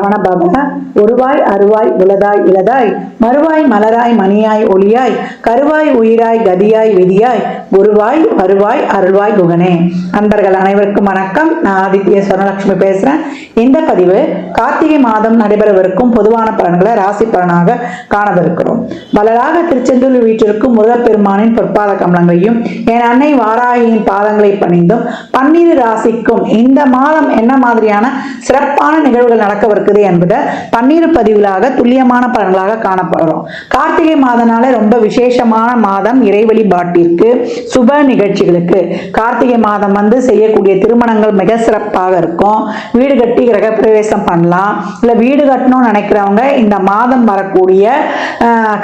சரவண ஒருவாய் அருவாய் உலதாய் இலதாய் மறுவாய் மலராய் மணியாய் ஒளியாய் கருவாய் உயிராய் கதியாய் விதியாய் ஒருவாய் வருவாய் அருள்வாய் குகனே. நண்பர்கள் அனைவருக்கும் வணக்கம். நான் ஆதித்ய சொர்ணலட்சுமி பேசுறேன். இந்த பதிவு கார்த்திகை மாதம் நடைபெறவிருக்கும் பொதுவான பலன்களை ராசி பலனாக காணவிருக்கிறோம். பலராக திருச்செந்தூர் வீட்டிற்கும் முருகப்பெருமானின் பொற்பாத கமலங்களையும் என் அன்னை வாராகியின் பாதங்களை பணிந்தும் பன்னிரு ராசிக்கும் இந்த மாதம் என்ன மாதிரியான சிறப்பான நிகழ்வுகள் நடக்கவிருக்குது என்பதை பன்னிரு பதிவுகளாக துல்லியமான பலன்களாக காணப்படுறோம். கார்த்திகை மாதனால ரொம்ப விசேஷமான மாதம். இறைவழிபாட்டிற்கு சுப சுப நிகழ்ச்சிகளுக்கு கார்த்திகை மாதம் வந்து செய்யக்கூடிய திருமணங்கள் மிக சிறப்பாக இருக்கும். வீடு கட்டி கிரகப்பிரவேசம் பண்ணலாம். இல்லை வீடு கட்டணும்னு நினைக்கிறவங்க இந்த மாதம் வரக்கூடிய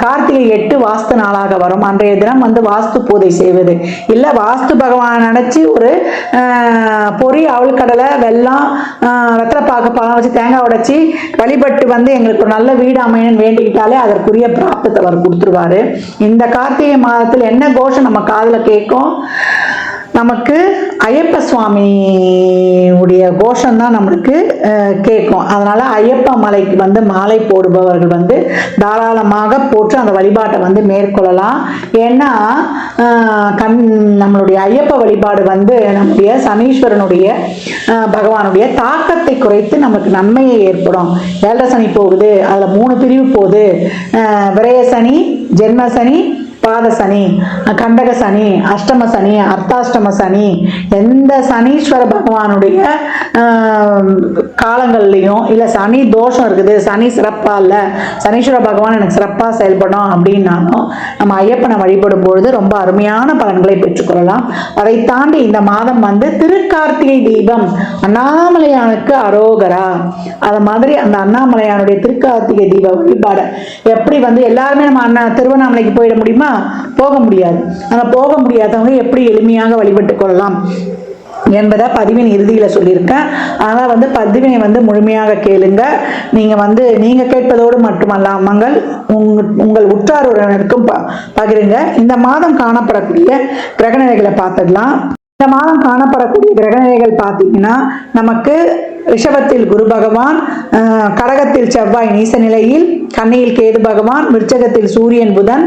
கார்த்திகை எட்டு வாஸ்து நாளாக வரும். அன்றைய தினம் வந்து வாஸ்து பூஜை செய்வது. இல்லை வாஸ்து பகவான் நினச்சி ஒரு பொறி பொரி அவள் கடலை வெள்ளம் வெத்தலைப்பாக்கு பழம் வச்சு தேங்காய் உடைச்சி வழிபட்டு வந்து எங்களுக்கு ஒரு நல்ல வீடு அமையணும்னு வேண்டிக்கிட்டாலே அதற்குரிய பிராப்தத்தை அவர் கொடுத்துருவாரு. இந்த கார்த்திகை மாதத்தில் என்ன கோஷம் நம்ம காதில் கேட்கும்? நமக்கு ஐயப்ப சுவாமி உடைய கோஷம் தான் நம்மளுக்கு கேட்கும். அதனால் ஐயப்ப மலைக்கு வந்து மாலை போடுபவர்கள் வந்து தாராளமாக போட்டு அந்த வழிபாட்டை வந்து மேற்கொள்ளலாம். ஏன்னா கண் நம்மளுடைய ஐயப்ப வழிபாடு வந்து நம்முடைய சனீஸ்வரனுடைய பகவானுடைய தாக்கத்தை குறைத்து நமக்கு நன்மையை ஏற்படும். ஏழரை சனி போகுது அதில் மூணு பிரிவு போகுது. விரயசனி விரய சனி ஜென்ம சனி பாத சனி கண்டக சனி அஷ்டம சனி அர்த்தாஷ்டம சனி எந்த சனீஸ்வர பகவானுடைய காலங்கள்லையும் இல்லை சனி தோஷம் இருக்குது சனி சிறப்பாக இல்லை சனீஸ்வர பகவான் எனக்கு சிறப்பாக செயல்படும் அப்படின்னாலும் நம்ம ஐயப்பனை வழிபடும் பொழுது ரொம்ப அருமையான பலன்களை பெற்றுக்கொள்ளலாம். அதை தாண்டி இந்த மாதம் வந்து திருக்கார்த்திகை தீபம் அண்ணாமலையானுக்கு அரோகரா. அது மாதிரி அந்த அண்ணாமலையானுடைய திருக்கார்த்திகை தீப வழிபாடு. எப்படி வந்து எல்லாருமே நம்ம அண்ணா திருவண்ணாமலைக்கு போயிட முடியுமா? போக முடியாது. அங்கே போக முடியாதவங்க எப்படி எளிமையாக வழிபட்டு கொள்ளலாம் என்பதை பதிவின் இறுதியில் சொல்லியிருக்கேன். ஆனால் வந்து பதிவினை வந்து முழுமையாக கேளுங்க. நீங்கள் வந்து நீங்கள் கேட்பதோடு மட்டுமல்லாமல் உங் உங்கள் உற்றார் உறவினருக்கும் ப பகிருங்க. இந்த மாதம் காணப்படக்கூடிய கிரகநிலைகளை பார்த்துடலாம். இந்த மாதம் காணப்படக்கூடிய கிரகநிலைகள் பார்த்தீங்கன்னா நமக்கு ரிஷபத்தில் குரு பகவான் கடகத்தில் செவ்வாய் நீச நிலையில் கண்ணியில் கேது பகவான் விருச்சகத்தில் சூரியன் புதன்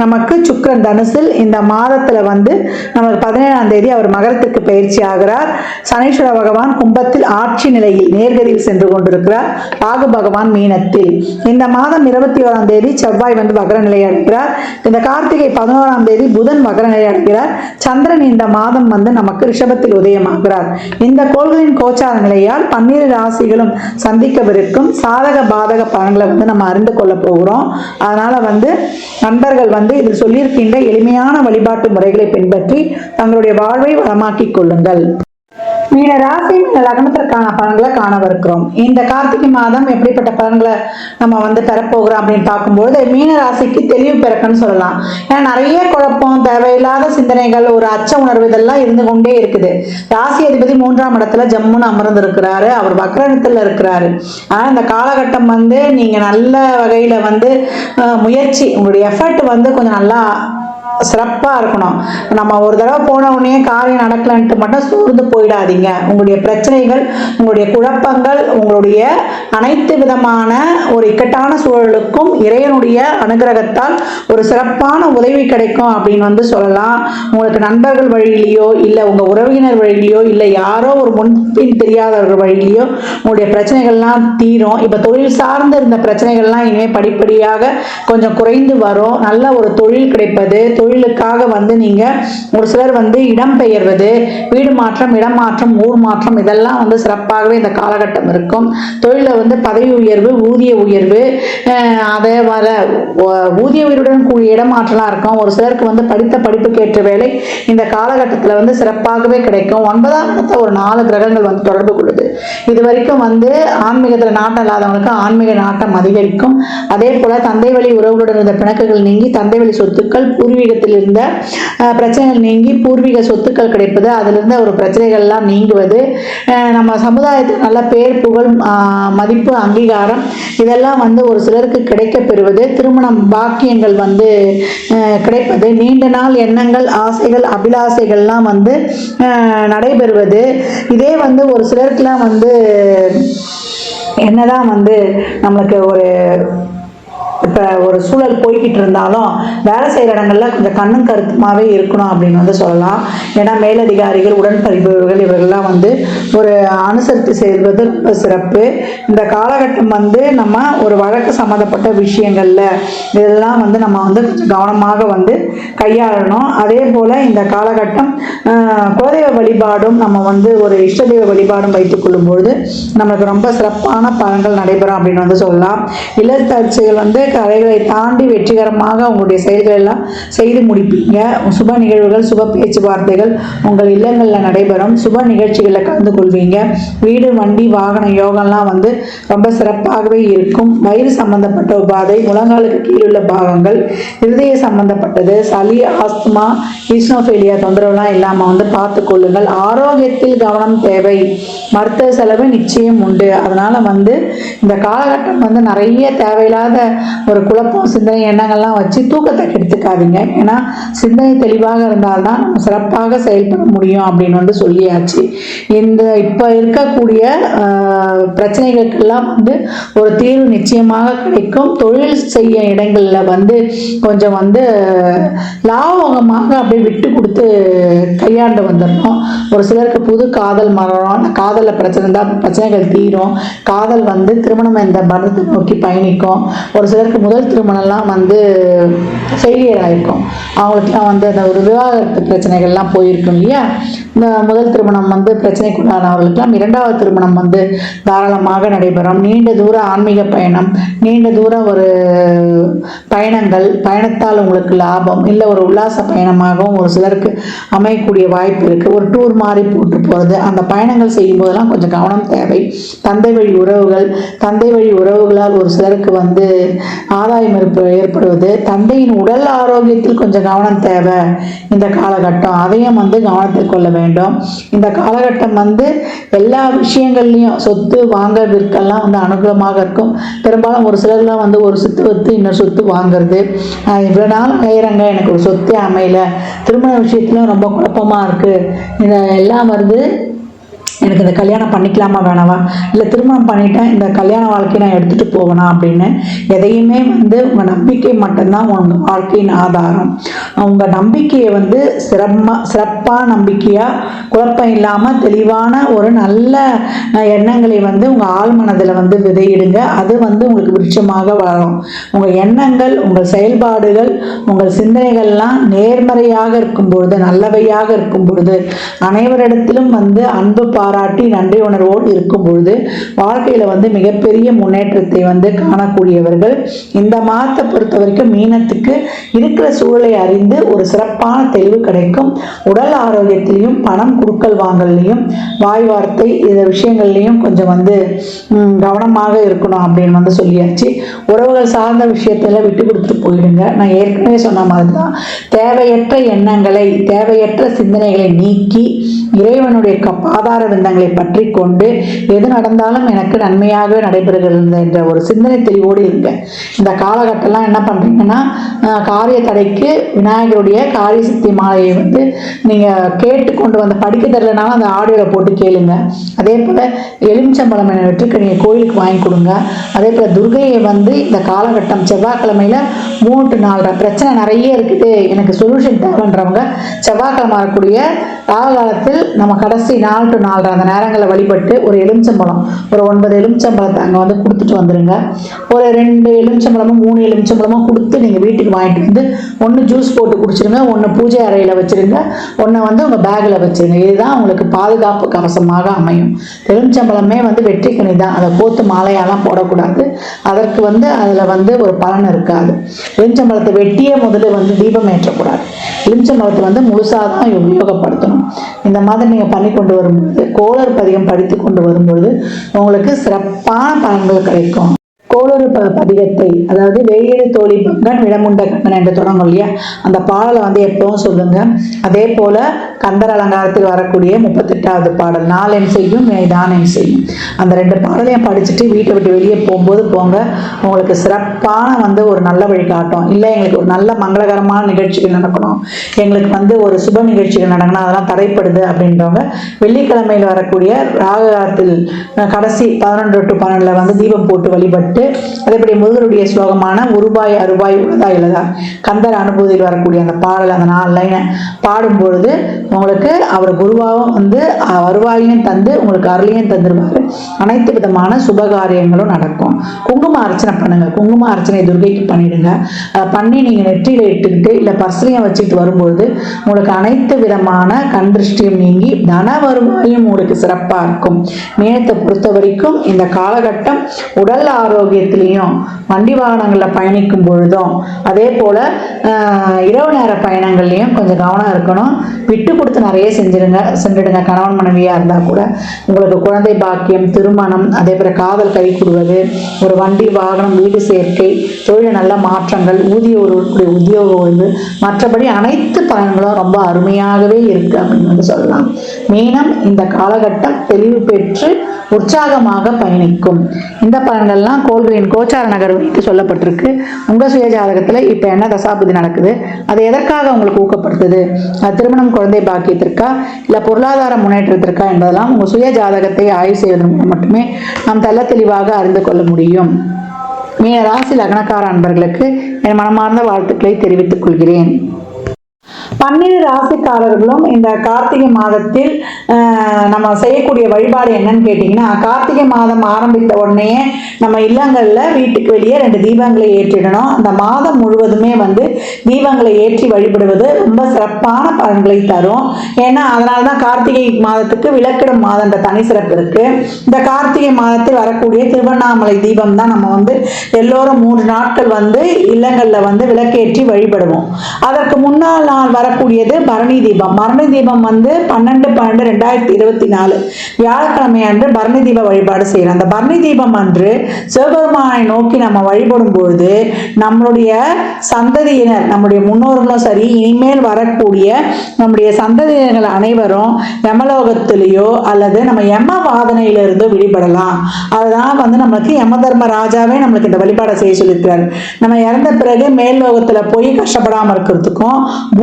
நமக்கு சுக்கரன் தனுசில் இந்த மாதத்தில் வந்து நமக்கு பதினேழாம் தேதி அவர் மகரத்துக்கு பயிற்சி ஆகிறார். சனீஸ்வர பகவான் கும்பத்தில் ஆட்சி நிலையில் நேர்கதியில் சென்று கொண்டிருக்கிறார். ராகு பகவான் மீனத்தில். இந்த மாதம் இருபத்தி ஓராம் தேதி செவ்வாய் வந்து வகர நிலை அடைகிறார். இந்த கார்த்திகை பதினோராம் தேதி புதன் வகர நிலை அடைகிறார். சந்திரன் இந்த மாதம் வந்து நமக்கு ரிஷபத்தில் உதயமாகிறார். இந்த கோள்களின் கோச்சார நிலையால் பன்னிரு ராசிகளும் சந்திக்கவிருக்கும் சாதக பாதக பலன்களை வந்து நம்ம அறிந்து கொள்ள போகிறோம். அதனால வந்து நண்பர்கள் வந்து இதில் சொல்லியிருக்கின்ற எளிமையான வழிபாட்டு முறைகளை பின்பற்றி தங்களுடைய வாழ்வை வளமாக்கிக் கொள்ளுங்கள். மீன ராசி லக்னத்திற்கான பலன்களை காணவிருக்கிறோம். இந்த கார்த்திகை மாதம் எப்படிப்பட்ட பலன்களை நம்ம வந்து தரப்போகிறோம் அப்படின்னு பார்க்கும்போது மீன ராசிக்கு தெளிவு பிறக்குன்னு சொல்லலாம். ஏன்னா நிறைய குழப்பம் தேவையில்லாத சிந்தனைகள் ஒரு அச்ச உணர்வு இதெல்லாம் இருந்து கொண்டே இருக்குது. ராசி அதிபதி மூன்றாம் இடத்துல ஜம்முன்னு அமர்ந்து இருக்கிறாரு அவர் வக்ரணத்தில் இருக்கிறாரு. ஆனால் இந்த காலகட்டம் வந்து நீங்கள் நல்ல வகையில் வந்து முயற்சி உங்களுடைய எஃபர்ட் வந்து கொஞ்சம் நல்லா சிறப்பாக இருக்கணும். நம்ம ஒரு தடவை போன உடனே காரியம் நடக்கலன்ட்டு மட்டும் சோர்ந்து போயிடாதீங்க. உங்களுடைய பிரச்சனைகள் உங்களுடைய குழப்பங்கள் உங்களுடைய அனைத்து விதமான ஒரு இக்கட்டான சூழலுக்கும் இறைவனுடைய அனுகிரகத்தால் ஒரு சிறப்பான உதவி கிடைக்கும் அப்படின்னு வந்து சொல்லலாம். உங்களுக்கு நண்பர்கள் வழியிலையோ இல்லை உங்கள் உறவினர் வழியிலையோ இல்லை யாரோ ஒரு முன்பின் தெரியாதவர்கள் வழியிலையோ உங்களுடைய பிரச்சனைகள்லாம் தீரும். இப்போ தொழில் சார்ந்து இருந்த பிரச்சனைகள்லாம் இனிமேல் படிப்படியாக கொஞ்சம் குறைந்து வரும். நல்ல ஒரு தொழில் கிடைப்பது தொழில் தொழிலுக்காக வந்து நீங்கள் ஒரு சிலர் வந்து இடம் பெயர்வது வீடு மாற்றம் இடம் மாற்றம் ஊர் மாற்றம் இதெல்லாம் வந்து சிறப்பாகவே இந்த காலகட்டம் இருக்கும். தொழிலில் வந்து பதவி உயர்வு ஊதிய உயர்வு அதே வர ஊதிய உயர்வுடன் கூடிய இடமாற்றலாம் இருக்கும். ஒரு சிலருக்கு வந்து படித்த படிப்புக்கு ஏற்ற வேலை இந்த காலகட்டத்தில் வந்து சிறப்பாகவே கிடைக்கும். ஒன்பதாம் இடத்த ஒரு நாலு கிரகங்கள் வந்து தொடர்பு கொள்ளுது. இது வரைக்கும் வந்து ஆன்மீகத்தில் நாட்டம் இல்லாதவங்களுக்கு ஆன்மீக நாட்டம் அதிகரிக்கும். அதே போல தந்தை வழி உறவுகளுடன் இருந்த பிணக்குகள் நீங்கி தந்தை வழி சொத்துக்கள் பூர்வீக பூர்வீகத்தில் இருந்த பிரச்சனைகள் நீங்கி பூர்வீக சொத்துக்கள் கிடைப்பது அதிலிருந்து ஒரு பிரச்சனைகள்லாம் நீங்குவது நம்ம சமுதாயத்தில் நல்ல பேர் புகழ் மதிப்பு அங்கீகாரம் இதெல்லாம் வந்து ஒரு சிலருக்கு கிடைக்க பெறுவது திருமணம் பாக்கியங்கள் வந்து கிடைப்பது நீண்ட நாள் எண்ணங்கள் ஆசைகள் அபிலாசைகள்லாம் வந்து நடைபெறுவது. இதே வந்து ஒரு சிலருக்குலாம் வந்து என்னதான் வந்து நம்மளுக்கு ஒரு இப்போ ஒரு சூழல் போய்கிட்டு இருந்தாலும் வேலை செய்கிற இடங்கள்ல கொஞ்சம் கண்ணும் கருத்துமாவே இருக்கணும் அப்படின்னு வந்து சொல்லலாம். ஏன்னா மேலதிகாரிகள் உடன்பதிபவர்கள் இவர்கள்லாம் வந்து ஒரு அனுசரித்து செல்வது ரொம்ப சிறப்பு. இந்த காலகட்டம் வந்து நம்ம ஒரு வழக்கு சம்மந்தப்பட்ட விஷயங்களில் இதெல்லாம் வந்து நம்ம வந்து கவனமாக வந்து கையாளணும். அதே போல் இந்த காலகட்டம் குலதெய்வ வழிபாடும் நம்ம வந்து ஒரு இஷ்ட தெய்வ வழிபாடும் வைத்துக் கொள்ளும்பொழுது நமக்கு ரொம்ப சிறப்பான பலன்கள் நடைபெறும் அப்படின்னு வந்து சொல்லலாம். இல்லத்தரசிகள் வந்து கலைகளை தாண்டி வெற்றிகரமாக உங்களுடைய செயல்கள் எல்லாம் செய்து முடிப்பீங்க. சுப நிகழ்வுகள் சுப பேச்சுவார்த்தைகள் உங்கள் இல்லங்களில் நடைபெறும். சுப நிகழ்ச்சிகளில் கலந்து கொள்வீங்க. வீடு வண்டி வாகன யோகம்லாம் வந்து ரொம்ப சிறப்பாகவே இருக்கும். வயிறு சம்பந்தப்பட்ட உபாதை முழங்காலுக்கு கீழுள்ள பாகங்கள் இருதய சம்பந்தப்பட்டது சளி ஆஸ்துமா ஈஸ்னோஃபேலியா தொந்தரவுலாம் இல்லாமல் வந்து பார்த்து கொள்ளுங்கள். ஆரோக்கியத்தில் கவனம் தேவை. மருத்துவ செலவு நிச்சயம் உண்டு. அதனால் வந்து இந்த காலகட்டம் வந்து நிறைய தேவையில்லாத ஒரு குழப்பம் சிந்தனை எண்ணங்கள்லாம் வச்சு தூக்கத்தை கெடுத்துக்காதீங்க. ஏன்னா சிந்தனை தெளிவாக இருந்தால்தான் நம்ம சிறப்பாக செயல்பட முடியும் அப்படின்னு வந்து சொல்லியாச்சு. இந்த இப்போ இருக்கக்கூடிய பிரச்சனைகளுக்கெல்லாம் வந்து ஒரு தீர்வு நிச்சயமாக கிடைக்கும். தொழில் செய்ய இடங்களில் வந்து கொஞ்சம் வந்து லாபகமாக அப்படியே விட்டு கொடுத்து கையாண்டு வந்துடணும் ஒரு சிலருக்கு புது காதல் மரம் அந்த காதலில் பிரச்சனை இருந்தால் பிரச்சனைகள் தீரும். காதல் வந்து திருமணம் இந்த பந்தத்தை நோக்கி பயணிக்கும். ஒரு சிலருக்கு முதல் திருமணம்லாம் வந்து ஃபெயிலியர் ஆயிருக்கும் அவங்களுக்குலாம் வந்து அந்த ஒரு விவாகரத்து பிரச்சனைகள்லாம் போயிருக்கும் இல்லையா? இந்த முதல் திருமணம் வந்து பிரச்சனைக்குள்ளானவர்களுக்கெல்லாம் இரண்டாவது திருமணம் வந்து தாராளமாக நடைபெறும். நீண்ட தூர ஆன்மீக பயணம் நீண்ட தூர ஒரு பயணங்கள் பயணத்தால் உங்களுக்கு லாபம் இல்லை ஒரு உல்லாச பயணமாகவும் ஒரு சிலருக்கு அமையக்கூடிய வாய்ப்பு இருக்குது ஒரு டூர் மாதிரி போட்டு போகிறது அந்த பயணங்கள் செய்யும்போதெல்லாம் கொஞ்சம் கவனம் தேவை. தந்தை வழி உறவுகள் தந்தை வழி உறவுகளால் ஒரு சிலருக்கு வந்து ஆதாயம் ஏற்படுவது தந்தையின் உடல் உடல் ஆரோக்கியத்தில் கொஞ்சம் கவனம் தேவை. இந்த காலகட்டம் அதையும் வந்து கவனத்தில் கொள்ள வேண்டும். இந்த காலகட்டம் வந்து எல்லா விஷயங்கள்லையும் சொத்து வாங்க விற்கெல்லாம் வந்து அனுகூலமாக இருக்கும். பெரும்பாலும் ஒரு சிலர்லாம் வந்து ஒரு சொத்து விற்று இன்னொரு சொத்து வாங்குறது. இவ்வளோ நாள் அலையிறாங்க எனக்கு ஒரு சொத்தே அமையல. திருமண விஷயத்துலையும் ரொம்ப குழப்பமாக இருக்குது இந்த எல்லாம் வந்து எனக்கு இந்த கல்யாணம் பண்ணிக்கலாமா வேணாவா இல்லை திருமணம் பண்ணிட்டேன் இந்த கல்யாண வாழ்க்கையை நான் எடுத்துகிட்டு போகணும் அப்படின்னு எதையுமே வந்து உங்கள் நம்பிக்கை மட்டும்தான் உங்கள் வாழ்க்கையின் ஆதாரம். உங்கள் நம்பிக்கையை வந்து சிறப்பாக சிறப்பாக நம்பிக்கையாக குழப்பம் இல்லாமல் தெளிவான ஒரு நல்ல எண்ணங்களை வந்து உங்கள் ஆழ்மனதில் வந்து விதையிடுங்க. அது வந்து உங்களுக்கு விருட்சமாக வளரும். உங்கள் எண்ணங்கள் உங்கள் செயல்பாடுகள் உங்கள் சிந்தனைகள்லாம் நேர்மறையாக இருக்கும் பொழுது நல்லவையாக இருக்கும் பொழுது அனைவரிடத்திலும் வந்து அன்பு பாராட்டி நன்றி உணர்வோடு இருக்கும் பொழுது வாழ்க்கையில் வந்து மிகப்பெரிய முன்னேற்றத்தை வந்து காணக்கூடியவர்கள் இந்த மாதத்தை பொறுத்த வரைக்கும் மீனத்துக்கு இருக்கிற சூழலை அறிந்து ஒரு சிறப்பான தெளிவு கிடைக்கும். உடல் ஆரோக்கியத்திலையும் பணம் குடுக்கல் வாங்கல்லையும் வாய் வார்த்தை இந்த விஷயங்கள்லையும் கொஞ்சம் வந்து கவனமாக இருக்கணும் அப்படின்னு வந்து சொல்லியாச்சு. உறவுகள் சார்ந்த விஷயத்தில் விட்டு கொடுத்துட்டு போயிடுங்க. நான் ஏற்கனவே சொன்ன மாதிரி தான் தேவையற்ற எண்ணங்களை தேவையற்ற சிந்தனைகளை நீக்கி இறைவனுடைய பாதார விந்தங்களை பற்றி கொண்டு எது நடந்தாலும் எனக்கு நன்மையாகவே நடைபெறுகிறது என்ற ஒரு சிந்தனை தெளிவோடு இருங்க. இந்த காலகட்டம்லாம் என்ன பண்ணுறீங்கன்னா காரிய தடைக்கு விநாயகருடைய காரிய சக்தி மாலையை வந்து நீங்கள் கேட்டு கொண்டு வந்து படிக்க தரலனாலும் அந்த ஆடியோவில் போட்டு கேளுங்க. அதே போல் எலுமிச்சம்பழம் என வெற்றிக்கனியை கோயிலுக்கு வாங்கி கொடுங்க. அதே போல் துர்கையை வந்து இந்த காலகட்டம் செவ்வாய்க்கிழமையில மூன்று டு நாலரை பிரச்சனை நிறைய இருக்குது. எனக்கு சொல்யூஷன் தேவைன்றவங்க செவ்வாய்க்கிழமை வரக்கூடிய ராகு காலத்தில் நம்ம கடைசி நாலு டு நாலரை அந்த நேரங்களில் வழிபட்டு ஒரு எலுமிச்சம்பழம் ஒரு ஒன்பது எலுமிச்சம்பழத்தை அங்கே வந்து கொடுத்துட்டு வந்துடுங்க ஒரு ரெண்டு எலுமிச்சம்பழமும் மூணு எலுமிச்சம்பழமும் கொடுத்து நீங்கள் வீட்டுக்கு வாங்கிட்டு வந்து ஒன்று ஜூஸ் போட்டு குடிச்சிருங்க ஒன்று பூஜை அறையில் வச்சிருங்க ஒன்று வந்து உங்கள் பேக்கில் வச்சிருங்க. இதுதான் உங்களுக்கு பாதுகாப்பு கவசமாக அமையும். எலுமிச்சம்பழமே வந்து வெற்றிக்கனி தான். அதை கோத்து மாலையாலாம் போடக்கூடாது. அதற்கு வந்து அதில் வந்து ஒரு பலன் இருக்காது. எலுமிச்சம்பழத்தை வெட்டியே முதல்ல வந்து தீபம் ஏற்றக்கூடாது. எலுமிச்சம்பழத்தை வந்து முழுசாக தான் உபயோகப்படுத்தணும். இந்த மாதிரி நீங்கள் பண்ணி கொண்டு வரும்பொழுது கோளர் பதிகம் படித்து கொண்டு வரும்பொழுது உங்களுக்கு சிறப்பான பலன்கள் கிடைக்கும். கோளறு ப பதிகத்தை அதாவது வேயிறு தோழி பங்கன் விடமுண்ட கண்ணன் என்று தொடங்கும் இல்லையா? அந்த பாடலை வந்து எப்பவும் சொல்லுங்க. அதே போல கந்தர் அலங்காரத்தில் வரக்கூடிய முப்பத்தெட்டாவது பாடல் நாளென் செய்யும் தான் செய்யும். அந்த ரெண்டு பாடலையும் படிச்சுட்டு வீட்டை விட்டு வெளியே போகும்போது போங்க உங்களுக்கு சிறப்பான வந்து ஒரு நல்ல வழி காட்டும் இல்லை எங்களுக்கு ஒரு நல்ல மங்களகரமான நிகழ்ச்சிகள் நடக்கணும். எங்களுக்கு வந்து ஒரு சுப நிகழ்ச்சிகள் நடக்கணும். அதெல்லாம் தடைப்படுது அப்படின்றவங்க வெள்ளிக்கிழமையில் வரக்கூடிய ராகத்தில் கடைசி பதினொன்று டு பன்னெண்டில் வந்து தீபம் போட்டு வழிபட்டு அதேபடி முருகருடைய ஸ்லோகமான உருபாய் அருபாய் உள்ளதா இல்லதா கந்தர் அனுபூதியில் வரக்கூடிய அந்த பாடல் அந்த நாலு லைனை பாடும் பொழுது உங்களுக்கு அவர் குருவாவும் வந்து வருவாயும் வருவாயையும் தந்து உங்களுக்கு அருளையும் தந்துருவார். அனைத்து விதமான சுபகாரியங்களும் நடக்கும். குங்கும அர்ச்சனை பண்ணுங்க. குங்கும அர்ச்சனை துர்கைக்கு பண்ணிடுங்க. அதை பண்ணி நீங்கள் நெற்றியில் இட்டுக்கிட்டு இல்லை பர்சலையும் வச்சுட்டு வரும்பொழுது உங்களுக்கு அனைத்து விதமான கண் திருஷ்டியும் நீங்கி தன வருவாயும் உங்களுக்கு சிறப்பாக இருக்கும். மீனத்தை பொறுத்த வரைக்கும் இந்த காலகட்டம் உடல் ஆரோக்கியம் ஆரோக்கியத்திலையும் வண்டி வாகனங்களில் பயணிக்கும் பொழுதும் அதே போல் இரவு நேர பயணங்கள்லையும் கொஞ்சம் கவனம் இருக்கணும். விட்டு கொடுத்து நிறைய செஞ்சிருங்க சென்றுடுங்க கணவன் மனைவியாக இருந்தால் கூட. உங்களுக்கு குழந்தை பாக்கியம் திருமணம் அதே போல் காதல் கை கூடுவது ஒரு வண்டி வாகனம் வீடு சேர்க்கை தொழில் நல்ல மாற்றங்கள் ஊதிய ஒரு உத்தியோக ஓய்வு மற்றபடி அனைத்து பலன்களும் ரொம்ப அருமையாகவே இருக்கு அப்படின்னு வந்து சொல்லலாம். மீனம் இந்த காலகட்டம் தெளிவு பெற்று உற்சாகமாக பயணிக்கும். இந்த பலன்கள்லாம் கோள்களின் கோச்சார நகர் வைத்து சொல்லப்பட்டிருக்கு. உங்க சுய ஜாதகத்தில் இப்போ என்ன தசாபுதி நடக்குது? அது எதற்காக உங்களுக்கு ஊக்கப்படுத்துது? அது திருமணம் குழந்தை பாக்கியத்திற்கா? இல்லை பொருளாதார முன்னேற்றத்திற்கா என்பதெல்லாம் உங்கள் சுய ஜாதகத்தை ஆய்வு செய்வதன் மூலம் மட்டுமே நாம் தெள்ள தெளிவாக அறிந்து கொள்ள முடியும். மீன ராசி லக்னக்கார அன்பர்களுக்கு என் மனமார்ந்த வாழ்த்துக்களை தெரிவித்துக் கொள்கிறேன். பன்னிரு ராசிக்காரர்களும் இந்த கார்த்திகை மாதத்தில் நம்ம செய்யக்கூடிய வழிபாடு என்னன்னு கேட்டிங்கன்னா கார்த்திகை மாதம் ஆரம்பித்த உடனே நம்ம இல்லங்களில் வீட்டுக்கு வெளியே ரெண்டு தீபங்களை ஏற்றிடணும். அந்த மாதம் முழுவதுமே வந்து தீபங்களை ஏற்றி வழிபடுவது ரொம்ப சிறப்பான பலன்களை தரும். ஏன்னா அதனால தான் கார்த்திகை மாதத்துக்கு விளக்கிடும் மாதன்ற தனி சிறப்பு இருக்கு. இந்த கார்த்திகை மாதத்தில் வரக்கூடிய திருவண்ணாமலை தீபம் தான் நம்ம வந்து எல்லோரும் மூன்று நாட்கள் வந்து இல்லங்களில் வந்து விளக்கேற்றி வழிபடுவோம். அதற்கு முன்னால் நாள் வரக்கூடியது பரணி தீபம். பரணி தீபம் வந்து பன்னெண்டு பன்னெண்டு ரெண்டாயிரத்தி இருபத்தி நாலு வியாழக்கிழமை அன்று பரணி தீப வழிபாடு செய்கிறோம் அந்த பரணி தீபம் அன்று சிவபெருமானை நோக்கி நம்ம வழிபடும் பொழுது நம்மளுடைய சந்ததியினர் நம்முடைய முன்னோர்களும் சரி இனிமேல் வரக்கூடிய நம்முடைய சந்ததியினர்கள் அனைவரும் யமலோகத்திலேயோ அல்லது நம்ம யம வாதனையிலிருந்தோ விடுபடலாம். அதுதான் வந்து நம்மளுக்கு யம தர்ம ராஜாவே நம்மளுக்கு இந்த வழிபாடை செய்ய சொல்லியிருக்கிறார். நம்ம இறந்த பிறகு மேல் லோகத்துல போய் கஷ்டப்படாம இருக்கிறதுக்கும்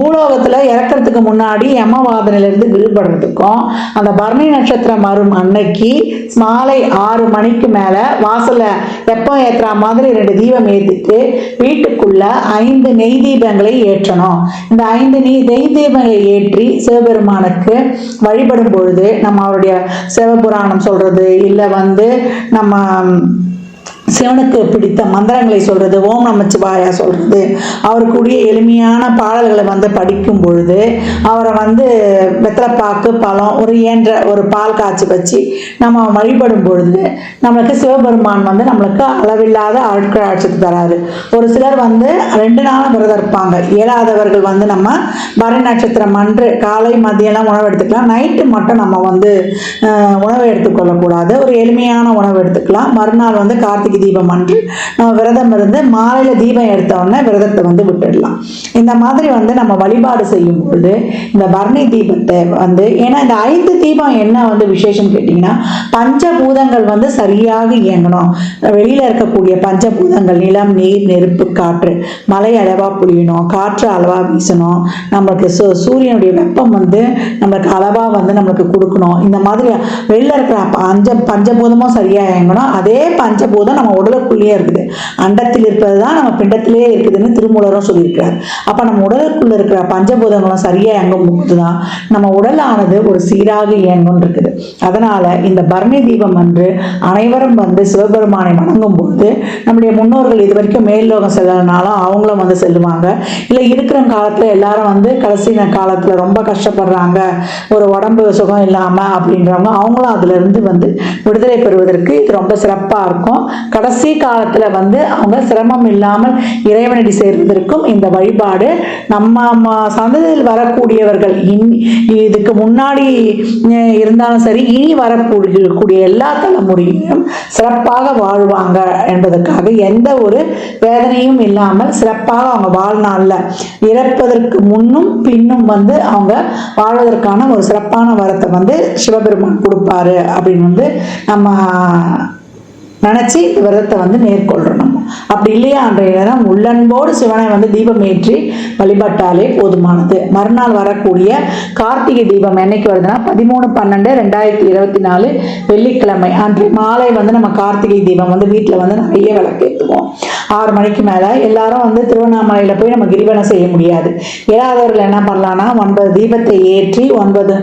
பூலோகத்தில் இறக்கிறதுக்கு முன்னாடி யமவாதனிலிருந்து விடுபடுறதுக்கும் அந்த பரணி நட்சத்திரம் வரும் அன்னைக்கு மாலை ஆறு மணிக்கு மேலே வாசலில் வெப்பம் ஏற்றுற மாதிரி ரெண்டு தீபம் ஏற்றிட்டு வீட்டுக்குள்ள ஐந்து நெய் தீபங்களை ஏற்றணும். இந்த ஐந்து நெய் நெய் தீபங்களை ஏற்றி சிவபெருமானுக்கு வழிபடும் பொழுது நம்ம அவருடைய சிவபுராணம் சொல்கிறது இல்லை வந்து நம்ம சிவனுக்கு பிடித்த மந்திரங்களை சொல்றது ஓம் நமச்சிவாயா சொல்றது அவருக்குரிய எளிமையான பாடல்களை வந்து படிக்கும் பொழுது அவரை வந்து வெத்தலைப்பாக்கு பழம் ஒரு இயன்ற ஒரு பால் காய்ச்சி வச்சு நம்ம வழிபடும் பொழுது நம்மளுக்கு சிவபெருமான் வந்து நம்மளுக்கு அளவில்லாத ஆட்கள் ஆட்சிக்கு தராரு ஒரு சிலர் வந்து ரெண்டு நாளும் விரதம் இருப்பாங்க. இயலாதவர்கள் வந்து நம்ம பரணி நட்சத்திரம் அன்று காலை மதியம்லாம் உணவு எடுத்துக்கலாம். நைட்டு மட்டும் நம்ம வந்து உணவு எடுத்துக்கொள்ளக்கூடாது. ஒரு எளிமையான உணவு எடுத்துக்கலாம். மறுநாள் வந்து கார்த்திகை தீபம் அன்று நம்ம விரதம் இருந்து மாலையில் தீபம் எடுத்த உடனே விரதத்தை வந்து விட்டுடலாம். இந்த மாதிரி வந்து நம்ம வழிபாடு செய்யும் பொழுது இந்த பரணி தீபத்தை வந்து ஏன்னா இந்த ஐந்து தீபம் என்ன வந்து விசேஷம் கேட்டிங்கன்னா பஞ்சபூதங்கள் வந்து சரியாக இயங்கணும். வெளியில் இருக்கக்கூடிய பஞ்சபூதங்கள் நிலம் நீர் நெருப்பு காற்று மலை அளவாக புழியணும் காற்று அளவாக வீசணும். நம்மளுக்கு சூ சூரியனுடைய வெப்பம் வந்து நம்மளுக்கு அளவாக வந்து நம்மளுக்கு கொடுக்கணும். இந்த மாதிரி வெளியில் இருக்கிற பஞ்ச பஞ்சபூதமும் சரியாக இயங்கணும். அதே பஞ்சபூதம் நம்ம உடலுக்குள்ளேயே இருக்குது. அண்டத்தில் இருப்பது தான் நம்ம பிண்டத்திலேயே இருக்குதுன்னு திருமூலரும் சொல்லியிருக்கிறார். அப்போ நம்ம உடலுக்குள்ள இருக்கிற பஞ்சபூதங்களும் சரியாக இயங்கும் போது தான் நம்ம உடலானது ஒரு சீராக இயங்கும் இருக்குது. அதனால இந்த பரணி தீபம் அன்று அனைவரும் வந்து சிவபெருமானை வணங்கும் போது நம்முடைய முன்னோர்கள் இது வரைக்கும் மேல்லோகம் செல்லனாலும் அவங்களும் வந்து செல்லுவாங்க. இல்லை இருக்கிற காலத்தில் எல்லாரும் வந்து கடைசி காலத்தில் ரொம்ப கஷ்டப்படுறாங்க. ஒரு உடம்பு சுகம் இல்லாமல் அப்படின்றவங்க அவங்களும் அதுலேருந்து வந்து விடுதலை பெறுவதற்கு இது ரொம்ப சிறப்பாக இருக்கும். கடைசி காலத்தில் வந்து அவங்க சிரமம் இல்லாமல் இறைவனடி சேர்வதற்கும் இந்த வழிபாடு. நம்ம சந்ததியில் வரக்கூடியவர்கள் இனி இதுக்கு முன்னாடி இருந்தாலும் சரி இனி வரக்கூடிய எல்லா தலைமுறையும் சிறப்பாக வாழ்வாங்க என்பதற்காக எந்த ஒரு வேதனையும் இல்லாமல் சிறப்பாக அவங்க வாழ்நாளில் இறப்பதற்கு முன்னும் பின்னும் வந்து அவங்க வாழ்வதற்கான ஒரு சிறப்பான வரத்தை வந்து சிவபெருமான் கொடுப்பாரு அப்படின்னு வந்து நம்ம நினச்சி விரதத்தை வந்து மேற்கொள்ளணும் அப்படி இல்லையா அன்றைய நேரம் உள்ளன்போடு சிவனை வந்து தீபம் ஏற்றி வழிபட்டாலே போதுமானது. மறுநாள் வரக்கூடிய கார்த்திகை தீபம் என்னைக்கு வருதுன்னா பதிமூணு பன்னெண்டு ரெண்டாயிரத்தி இருபத்தி நாலு வெள்ளிக்கிழமை அன்று மாலை வந்து நம்ம கார்த்திகை தீபம் வந்து வீட்டில் வந்து நிறைய விளக்கேற்றுவோம். ஆறு மணிக்கு மேலே எல்லாரும் வந்து திருவண்ணாமலையில் போய் நம்ம கிரிவலம் செய்ய முடியாது. இயலாதவர்கள் என்ன பண்ணலான்னா ஒன்பது தீபத்தை ஏற்றி ஒன்பது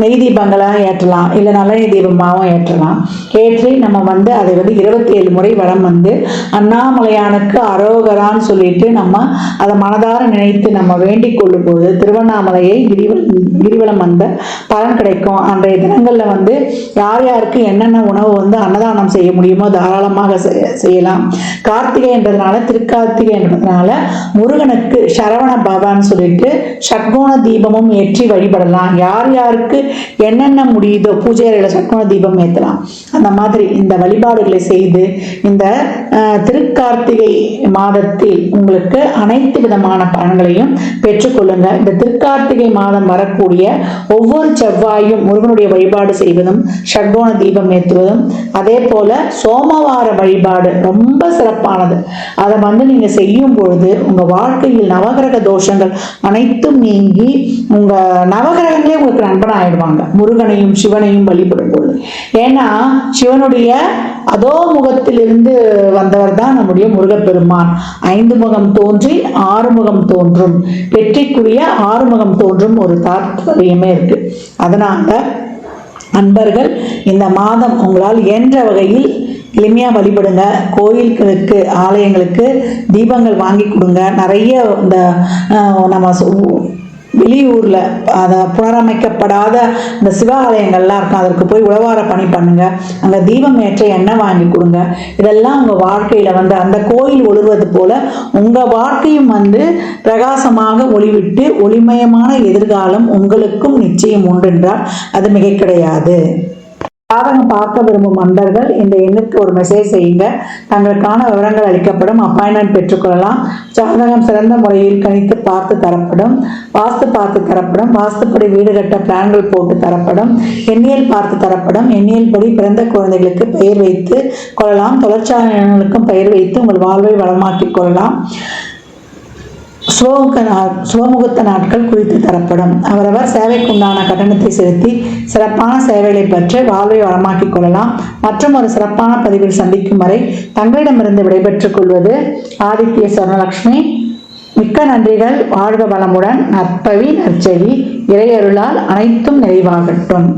நெய் தீபங்களாக ஏற்றலாம் இல்லை நல்லெண்ணெய் தீபமாகவும் ஏற்றலாம். ஏற்றி நம்ம வந்து அதை வந்து இருபத்தி ஏழு முறை வரம் வந்து அண்ணாமலையானுக்கு அரோகரான்னு சொல்லிட்டு நம்ம அதை மனதார நினைத்து நம்ம வேண்டிக் கொள்ளும்போது திருவண்ணாமலையை கிரிவல கிரிவலம் வந்த பலன் கிடைக்கும். அன்றைய தினங்களில் வந்து யார் யாருக்கு என்னென்ன உணவு வந்து அன்னதானம் செய்ய முடியுமோ தாராளமாக செய்யலாம். கார்த்திகை என்றதுனால திருக்கார்த்திகை என்றதுனால முருகனுக்கு சரவண பவான்னு சொல்லிட்டு ஷட்கோண தீபமும் ஏற்றி வழிபடலாம். யார் யாருக்கு என்னென்ன முடியுதோ பூஜை அறையில் சட்கோண தீபம் ஏற்றலாம் அந்த மாதிரி இந்த வழிபாடுகளை செய்து இந்த திருக்கார்த்திகை மாதத்தில் உங்களுக்கு அனைத்து விதமான பலன்களையும் பெற்றுக்கொள்ளுங்க இந்த திருக்கார்த்திகை மாதம் வரக்கூடிய ஒவ்வொரு செவ்வாயும் முருகனுடைய வழிபாடு செய்வதும் ஷட்கோண தீபம் ஏற்றுவதும் அதே போல சோமவார வழிபாடு ரொம்ப சிறப்பானது. அதை வந்து நீங்க செய்யும் பொழுது உங்க வாழ்க்கையில் நவகிரக தோஷங்கள் அனைத்தும் நீங்கி உங்க நவகிரகங்களே உங்களுக்கு நண்பன் ஆயிடுவாங்க. முருகனையும் சிவனையும் வழிபடும் பொழுது. ஏன்னா சிவனுடைய அதோ முகத்திலிருந்து வந்தவர் தான் நம்முடைய முருகப்பெருமான். ஐந்து முகம் தோன்றி ஆறு முகம் தோன்றும். வெற்றிக்குரிய ஆறு முகம் தோன்றும் ஒரு தாத்பரியமே இருக்கு. அதனால அன்பர்கள் இந்த மாதம் உங்களால் இயன்ற வகையில் எளிமையாக வழிபடுங்க. கோயில்களுக்கு ஆலயங்களுக்கு தீபங்கள் வாங்கி கொடுங்க. நிறைய இந்த நம்ம சு- வெளியூரில் அதை புனரமைக்கப்படாத இந்த சிவாலயங்கள்லாம் இருக்கும். அதற்கு போய் உழவார பணி பண்ணுங்க. அங்கே தீபம் ஏற்ற எண்ணெய் வாங்கி கொடுங்க. இதெல்லாம் உங்கள் வாழ்க்கையில் வந்து அந்த கோயில் ஒளிர்வது போல உங்கள் வாழ்க்கையும் வந்து பிரகாசமாக ஒளிவிட்டு ஒளிமயமான எதிர்காலம் உங்களுக்கும் நிச்சயம் உண்டென்றால் அது மிக கிடையாது. ஜாதகம் பார்க்க விரும்பும் அன்பர்கள் இந்த எண்ணுக்கு ஒரு மெசேஜ் செய்யுங்க. தங்களுக்கான விவரங்கள் அளிக்கப்படும். அப்பாயின்மெண்ட் பெற்றுக்கொள்ளலாம். ஜாதகம் சிறந்த முறையில் கணித்து பார்த்து தரப்படும். வாஸ்து பார்த்து தரப்படும். வாஸ்துப்படி வீடு கட்ட பிளான்கள் போட்டு தரப்படும். எண்ணியல் பார்த்து தரப்படும். எண்ணியல் படி பிறந்த குழந்தைகளுக்கு பெயர் வைத்து கொள்ளலாம். தொழிற்சாலைகளுக்கும் பெயர் வைத்து உங்கள் வாழ்வை வளமாக்கிக் கொள்ளலாம். சுவமுக நா- சுபமுகூர்த்த நாட்கள் குறித்து தரப்படும். அவரவர் சேவைக்குண்டான கட்டணத்தை செலுத்தி சிறப்பான சேவைகளை பெற்று வாழ்வை வளமாக்கிக் கொள்ளலாம். மற்றும் ஒரு சிறப்பான பதிவில் சந்திக்கும் வரை தங்களிடமிருந்து விடைபெற்றுக் கொள்வது ஆதித்ய சொர்ணலக்ஷ்மி. மிக்க நன்றிகள். வாழ்க வளமுடன். நற்பவி நற்செவி இறையருளால் அனைத்தும் நிறைவாகட்டும்.